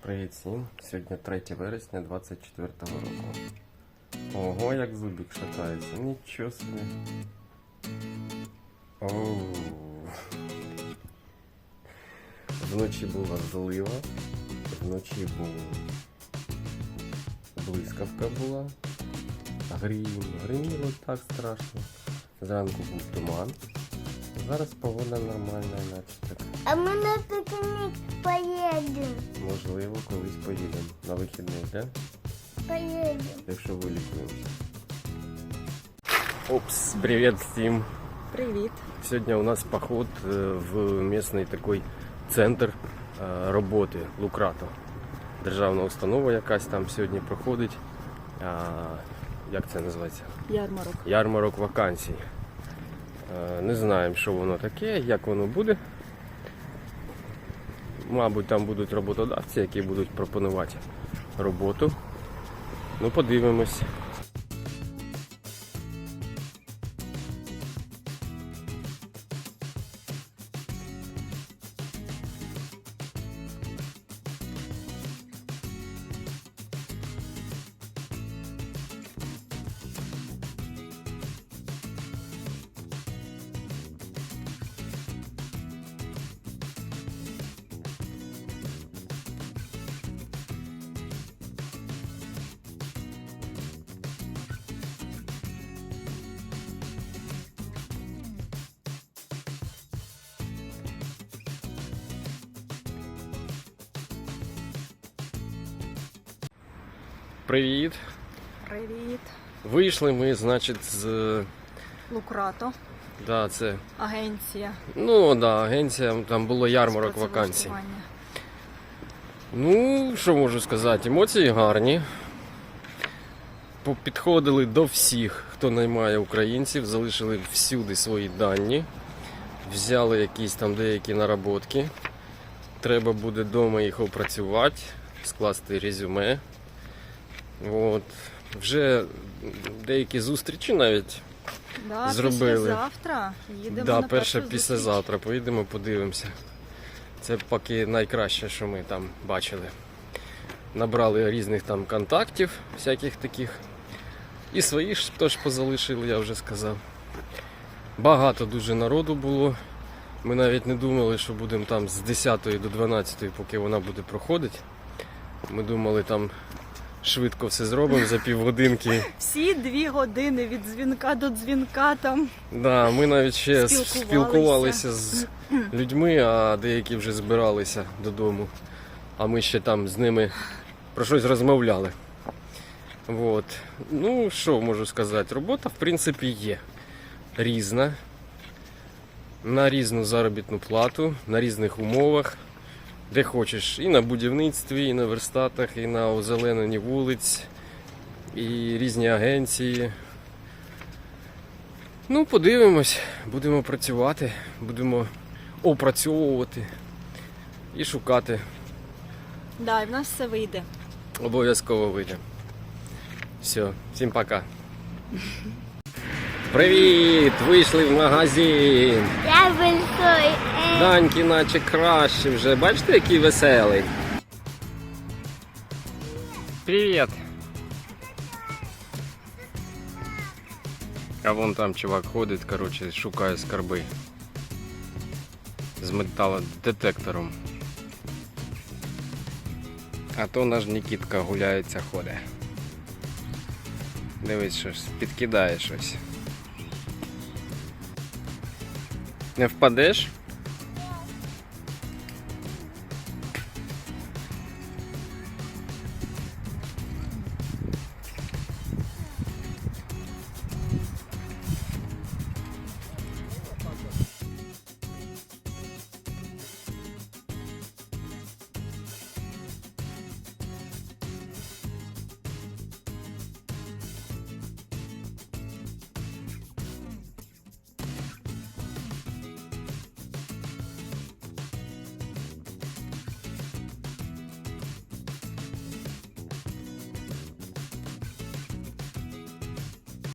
Привіт всім! Сьогодні 3 вересня 24 року. Ого, як зубик шатається. Нічого собі. Оу. Вночі була злива, вночі був блискавка була. Грім, гриміло так страшно. Зранку був туман. Зараз погода нормальна, наче так. А ми на пікнік поїдемо. Можливо, колись поїдемо на вихідний, да? Поїдемо. якщо вилікуємося. Опс, привіт всім! Привіт. Сьогодні у нас поход е, в місний такий центр е, роботи Лукрато. Державна установа якась там сьогодні проходить. А, Як це називається? Ярмарок. Ярмарок вакансій. Е, Не знаємо, що воно таке, як воно буде. Мабуть, там будуть роботодавці, які будуть пропонувати роботу. Ну, подивимось. Привіт! Привіт. Вийшли ми, значить, з. Лукрато. Да, це. Агенція. Ну, да, агенція, там було ярмарок вакансій. Ну, що можу сказати, емоції гарні. Підходили до всіх, хто наймає українців, залишили всюди свої дані, взяли якісь там деякі наработки. Треба буде вдома їх опрацювати, скласти резюме. От. Вже деякі зустрічі навіть. Да, Зробили. Завтра їдемо да, на перше післязавтра. Поїдемо, подивимося. Це поки найкраще, що ми там бачили. Набрали різних там контактів, всяких таких. І свої ж теж позалишили, я вже сказав. Багато дуже народу було. Ми навіть не думали, що будемо там з 10 до 12, поки вона буде проходити. Ми думали, там швидко все зробимо за півгодинки. Всі дві години від дзвінка до дзвінка там. Да, ми навіть ще Спілкувалися. спілкувалися з людьми, а деякі вже збиралися додому. А ми ще там з ними про щось розмовляли. Вот. Ну, що можу сказати? Робота, в принципі, є різна. На різну заробітну плату, на різних умовах. Де хочеш. І на будівництві, і на верстатах, і на озелененні вулиць, і різні агенції. Ну, подивимось, будемо працювати, будемо опрацьовувати і шукати. Да, і в нас все вийде. Обов'язково вийде. Все, всім пока. Привіт! Вийшли в магазин. Я. Е, Даньки наче краще вже. Бачите, який веселий. Привіт. А вон там чувак ходить, короче, шукає скарби. З металодетектором. А то наш Нікітка гуляється ходить. Дивись, щось, підкидає щось. Не впадеш?